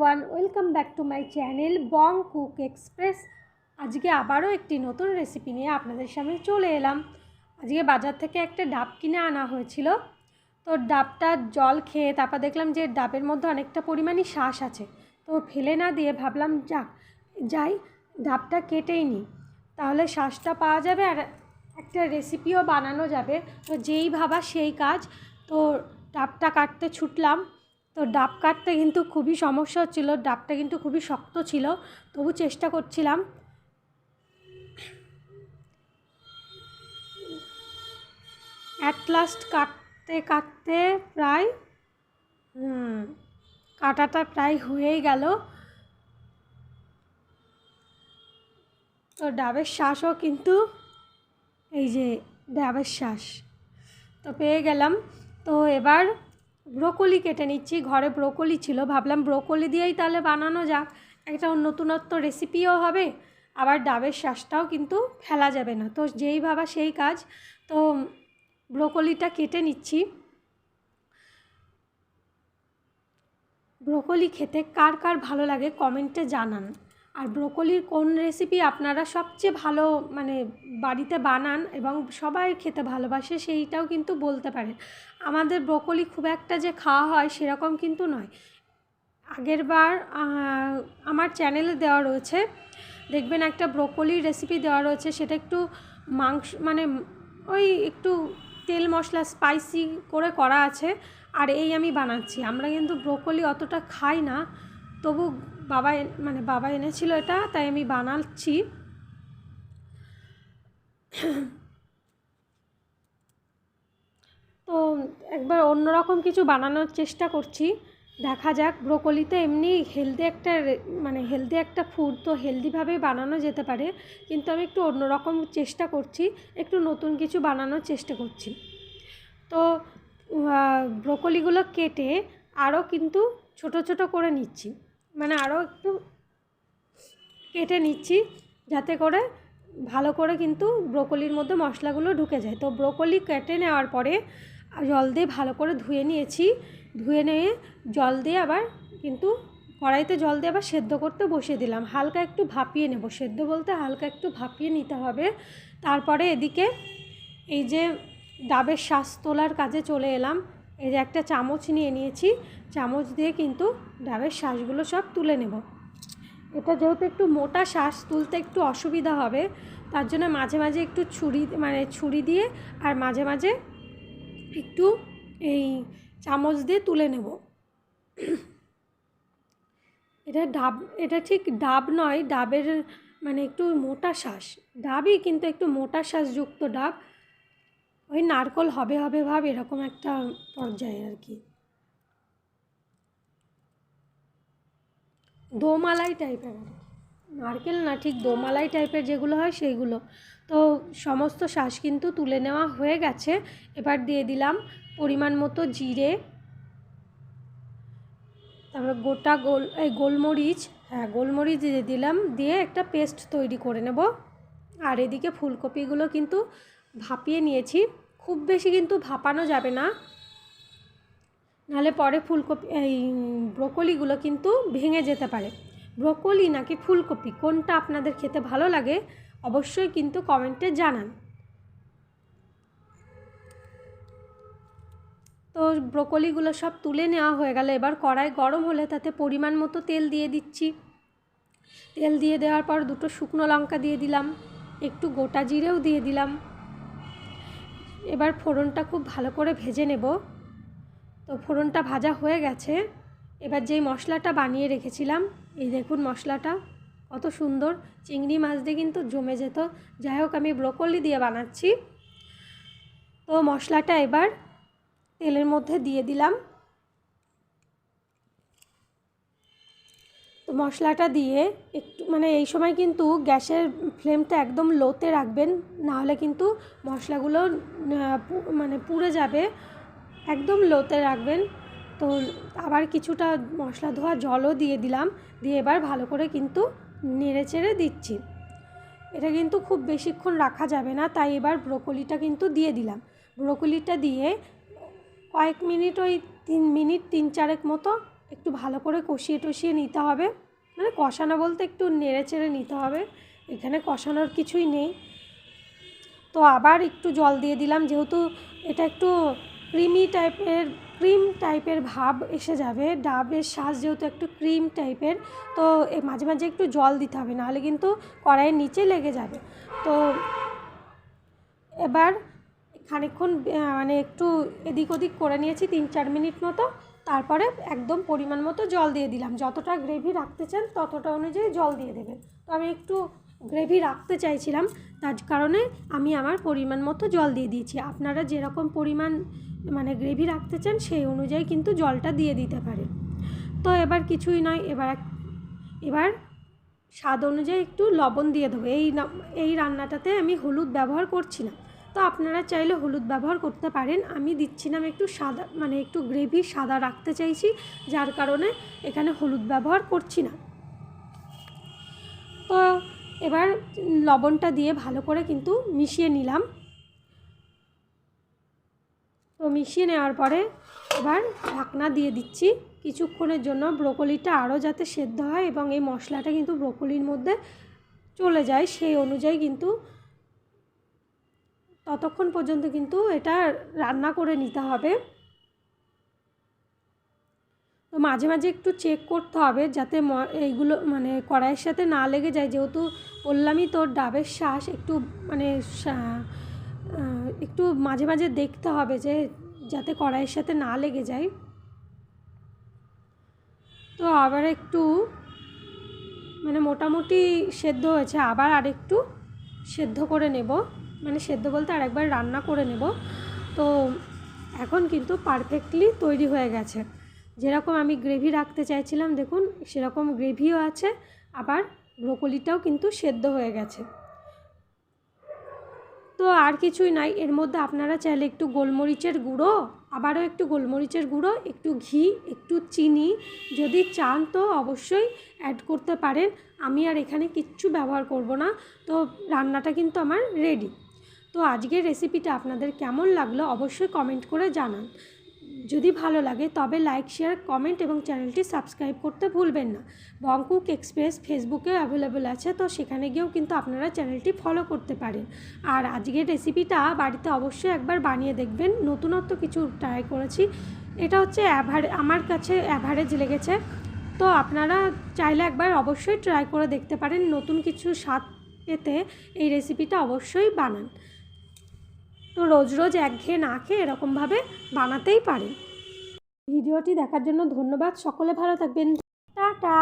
Everyone welcome back to my channel Bong cook express আজকে আবারও একটি নতুন রেসিপি নিয়ে আপনাদের সামনে চলে এলাম। আজকে বাজার থেকে একটা ডাব কিনে আনা হয়েছিল। তো ডাবটা জল খেয়ে তারপর দেখলাম যে ডাবের মধ্যে অনেকটা পরিমাণই শ্বাস আছে। তো ফেলে না দিয়ে ভাবলাম, যাক, যাই, ডাবটা কেটেই নিই। তাহলে শ্বাসটা পাওয়া যাবে আর একটা রেসিপিও বানানো যাবে। তো যেই ভাবা সেই কাজ। তো ডাবটা কাটতে ছুটলাম। তো ডাব কাটতে কিন্তু খুবই সমস্যা হচ্ছিল, ডাবটা কিন্তু খুবই শক্ত ছিল, তবু চেষ্টা করছিলাম। অ্যাট লাস্ট কাটতে কাটতে প্রায় কাটাটা প্রায় হয়েই গেল। তো ডাবের শ্বাসও কিন্তু, এই যে ডাবের শ্বাস, তো পেয়ে গেলাম। তো এবার ব্রোকলি কেটে নিচ্ছি, ঘরে ব্রোকলি ছিল, ভাবলাম ব্রোকলি দিয়েই তাহলে বানানো যাক। একটা নতুনত্ব রেসিপিও হবে, আবার ডাবের শ্বাসটাও কিন্তু ফেলা যাবে না। তো যেই ভাবা সেই কাজ, তো ব্রোকলিটা কেটে নিচ্ছি। ব্রোকলি খেতে কার কার ভালো লাগে কমেন্টে জানান। আর ব্রোকলির কোন রেসিপি আপনারা সবচেয়ে ভালো মানে বাড়িতে বানান এবং সবাই খেতে ভালোবাসে সেইটাও কিন্তু বলতে পারেন। আমাদের ব্রোকলি খুব একটা যে খাওয়া হয় সেরকম কিন্তু নয়। আগের বার আমার চ্যানেলে দেওয়া রয়েছে। দেখবেন একটা ব্রোকলির রেসিপি দেওয়া রয়েছে, সেটা একটু মাংস মানে ওই একটু তেল মশলা স্পাইসি করে করা আছে। আর এই আমি বানাচ্ছি। আমরা কিন্তু ব্রোকলি অতটা খাই না। তবু বাবা মানে বাবা এনেছিল এটা, তাই আমি বানাচ্ছি। তো একবার অন্যরকম কিছু বানানোর চেষ্টা করছি। দেখা যাক, ব্রোকলিতে এমনি হেলদি একটা মানে হেলদি একটা ফুড তো হেলদিভাবেই বানানো যেতে পারে, কিন্তু আমি একটু অন্যরকম চেষ্টা করছি, একটু নতুন কিছু বানানোর চেষ্টা করছি। তো ব্রোকলিগুলো কেটে আরও কিন্তু ছোট ছোট করে নিচ্ছি। মানে আরও একটু কেটে নিচ্ছি যাতে করে ভালো করে কিন্তু ব্রোকলির মধ্যে মশলাগুলো ঢুকে যায়। তো ব্রোকলি কেটে নেওয়ার পরে জল দিয়ে ভালো করে ধুয়ে নিয়েছি। ধুয়ে নিয়ে জল দিয়ে আবার কিন্তু কড়াইতে জল দিয়ে আবার সেদ্ধ করতে বসিয়ে দিলাম। হালকা একটু ভাপিয়ে নেব। সেদ্ধ বলতে হালকা একটু ভাপিয়ে নিতে হবে। তারপরে এদিকে এই যে ডাবের শ্বাস তোলার কাজে চলে এলাম। এই যে একটা চামচ নিয়ে নিয়েছি। চামচ দিয়ে কিন্তু ডাবের শ্বাসগুলো সব তুলে নেব। এটা যেহেতু একটু মোটা শ্বাস তুলতে একটু অসুবিধা হবে, তার জন্য মাঝে মাঝে একটু ছুরি মানে ছুরি দিয়ে আর মাঝে মাঝে একটু এই চামচ দিয়ে তুলে নেব। এটা ডাব, এটা ঠিক ডাব নয়, ডাবের মানে একটু মোটা শ্বাস ডাবই কিন্তু একটু মোটা শ্বাসযুক্ত ডাব। ওই নারকল হবে হবে ভাব এরকম একটা পর্যায়ে আর কি। দোমালাই টাইপের। আর নারকেল না ঠিক দোমালাই টাইপের যেগুলো হয় সেইগুলো। তো সমস্ত শ্বাস কিন্তু তুলে নেওয়া হয়ে গেছে। এবার দিয়ে দিলাম পরিমাণ মতো জিরে। তারপরে গোটা গোল, এই গোলমরিচ হ্যাঁ গোলমরিচ দিয়ে দিলাম। দিয়ে একটা পেস্ট তৈরি করে নেব। আর এদিকে ফুলকপিগুলো কিন্তু ভাপিয়ে নিয়েছি। খুব বেশি কিন্তু ভাপানো যাবে না। নাহলে পরে ফুলকপি, এই ব্রোকলিগুলো কিন্তু ভেঙে যেতে পারে। ব্রোকলি নাকি ফুলকপি? কোনটা আপনাদের খেতে ভালো লাগে? অবশ্যই কিন্তু কমেন্টে জানান। তো ব্রোকলিগুলো সব তুলে নেওয়া হয়ে গেল। এবার কড়াই গরম হলে তাতে পরিমাণ মতো তেল দিয়ে দিচ্ছি। তেল দিয়ে দেওয়ার পর দুটো শুকনো লঙ্কা দিয়ে দিলাম। একটু গোটা জিরেও দিয়ে দিলাম। এবার ফোড়নটা খুব ভালো করে ভেজে নেব। তো ফোড়নটা ভাজা হয়ে গেছে। এবার যেই মশলাটা বানিয়ে রেখেছিলাম, এই দেখুন মশলাটা, কত সুন্দর। চিংড়ি মাছ দিয়ে কিন্তু জমে যেত। যাই হোক, আমি ব্রোকলি দিয়ে বানাচ্ছি। তো মশলাটা এবার তেলের মধ্যে দিয়ে দিলাম। তো মশলাটা দিয়ে একটু মানে এই সময় কিন্তু গ্যাসের ফ্লেমটা একদম লোতে রাখবেন, নাহলে কিন্তু মশলাগুলো মানে পুড়ে যাবে। একদম লোতে রাখবেন। তো আবার কিছুটা মশলা ধোয়া জলও দিয়ে দিলাম। দিয়ে এবার ভালো করে কিন্তু নেড়ে চেড়ে দিচ্ছি। এটা কিন্তু খুব বেশিক্ষণ রাখা যাবে না, তাই এবার ব্রোকলিটা কিন্তু দিয়ে দিলাম। ব্রোকলিটা দিয়ে কয়েক মিনিট, ওই তিন মিনিট, তিন চারেক মতো একটু ভালো করে কষিয়ে টষিয়ে নিতে হবে। মানে কষানো বলতে একটু নেড়ে চেড়ে নিতে হবে। এখানে কষানোর কিছুই নেই। তো আবার একটু জল দিয়ে দিলাম, যেহেতু এটা একটু ক্রিমি টাইপের ক্রিম টাইপের ভাব এসে যাবে। ডাবের শ্বাস যেহেতু একটু ক্রিম টাইপের তো মাঝে মাঝে একটু জল দিতে হবে নাহলে কিন্তু কড়াইয়ের নিচে লেগে যাবে। তো এবার খানিকক্ষণ আহ, মানে একটু এদিক ওদিক করে নিয়েছি তিন চার মিনিট মতো। তারপরে একদম পরিমাণ মতো জল দিয়ে দিলাম। যতটা গ্রেভি রাখতে চান ততটা অনুযায়ী জল দিয়ে দেবেন। তো আমি একটু গ্রেভি রাখতে চাইছিলাম, তার কারণে আমি আমার পরিমাণ মতো জল দিয়ে দিয়েছি। আপনারা যেরকম পরিমাণ মানে গ্রেভি রাখতে চান, সেই অনুযায়ী কিন্তু জলটা দিয়ে দিতে পারেন। তো এবার কিছুই নয়, এবার এবার স্বাদ অনুযায়ী একটু লবণ দিয়ে দেবো। এই এই রান্নাটাতে আমি হলুদ ব্যবহার করছি না তো আপনারা চাইলে হলুদ ব্যবহার করতে পারেন। আমি দিচ্ছিলাম একটু সাদা মানে একটু গ্রেভি সাদা রাখতে চাইছি, যার কারণে এখানে হলুদ ব্যবহার করছি না। তো এবার লবণটা দিয়ে ভালো করে কিন্তু মিশিয়ে নিলাম। তো মিশিয়ে নেওয়ার পরে এবার ঢাকনা দিয়ে দিচ্ছি। কিছুক্ষণের জন্য ব্রোকলিটা আরও যাতে সেদ্ধ হয় এবং এই মশলাটা কিন্তু ব্রোকলির মধ্যে চলে যায়, সেই অনুযায়ী কিন্তু ততক্ষণ পর্যন্ত কিন্তু এটা রান্না করে নিতে হবে। মাঝে মাঝে একটু চেক করতে হবে যাতে এইগুলো মানে কড়াইয়ের সাথে না লেগে যায়। যেহেতু বললামই তোর ডাবের শ্বাস একটু মানে একটু মাঝে মাঝে দেখতে হবে যে যাতে কড়াইয়ের সাথে না লেগে যায়। তো আবার একটু মানে মোটামুটি সেদ্ধ হয়েছে। আবার আরেকটু সেদ্ধ করে নেব। মানে সেদ্ধ বলতে আরেকবার রান্না করে নেব। তো এখন কিন্তু পারফেক্টলি তৈরি হয়ে গেছে। যেরকম আমি গ্রেভি রাখতে চাইছিলাম, দেখুন, সেরকম গ্রেভিও আছে, আবার ব্রোকলিটাও কিন্তু সেদ্ধ হয়ে গেছে। তো আর কিছুই নাই, এর মধ্যে আপনারা চাইলে একটু গোলমরিচের গুঁড়ো, আবারও একটু গোলমরিচের গুঁড়ো, একটু ঘি, একটু চিনি, যদি চান তো অবশ্যই অ্যাড করতে পারেন। আমি আর এখানে কিচ্ছু ব্যবহার করব না, তো রান্নাটা কিন্তু আমার রেডি তো আজকের রেসিপিটা আপনাদের কেমন লাগল অবশ্যই কমেন্ট করে জানান। যদি ভালো লাগে তবে লাইক, শেয়ার, কমেন্ট এবং চ্যানেলটি সাবস্ক্রাইব করতে ভুলবেন না। বংকুক এক্সপ্রেস ফেসবুকে অ্যাভেলেবেল আছে, তো সেখানে গিয়েও কিন্তু আপনারা চ্যানেলটি ফলো করতে পারেন। আর আজকের রেসিপিটা বাড়িতে অবশ্যই একবার বানিয়ে দেখবেন। নতুনত্ব কিছু ট্রাই করেছি। এটা হচ্ছে অ্যাভারে আমার কাছে অ্যাভারেজ লেগেছে। তো আপনারা চাইলে একবার অবশ্যই ট্রাই করে দেখতে পারেন। নতুন কিছু স্বাদ পেতে এই রেসিপিটা অবশ্যই বানান। তো রোজ রোজ একঘেয়ে না খেয়ে এরকমভাবে বানাতেই পারেন ভিডিওটি দেখার জন্য ধন্যবাদ। সকলে ভালো থাকবেন। টাটা।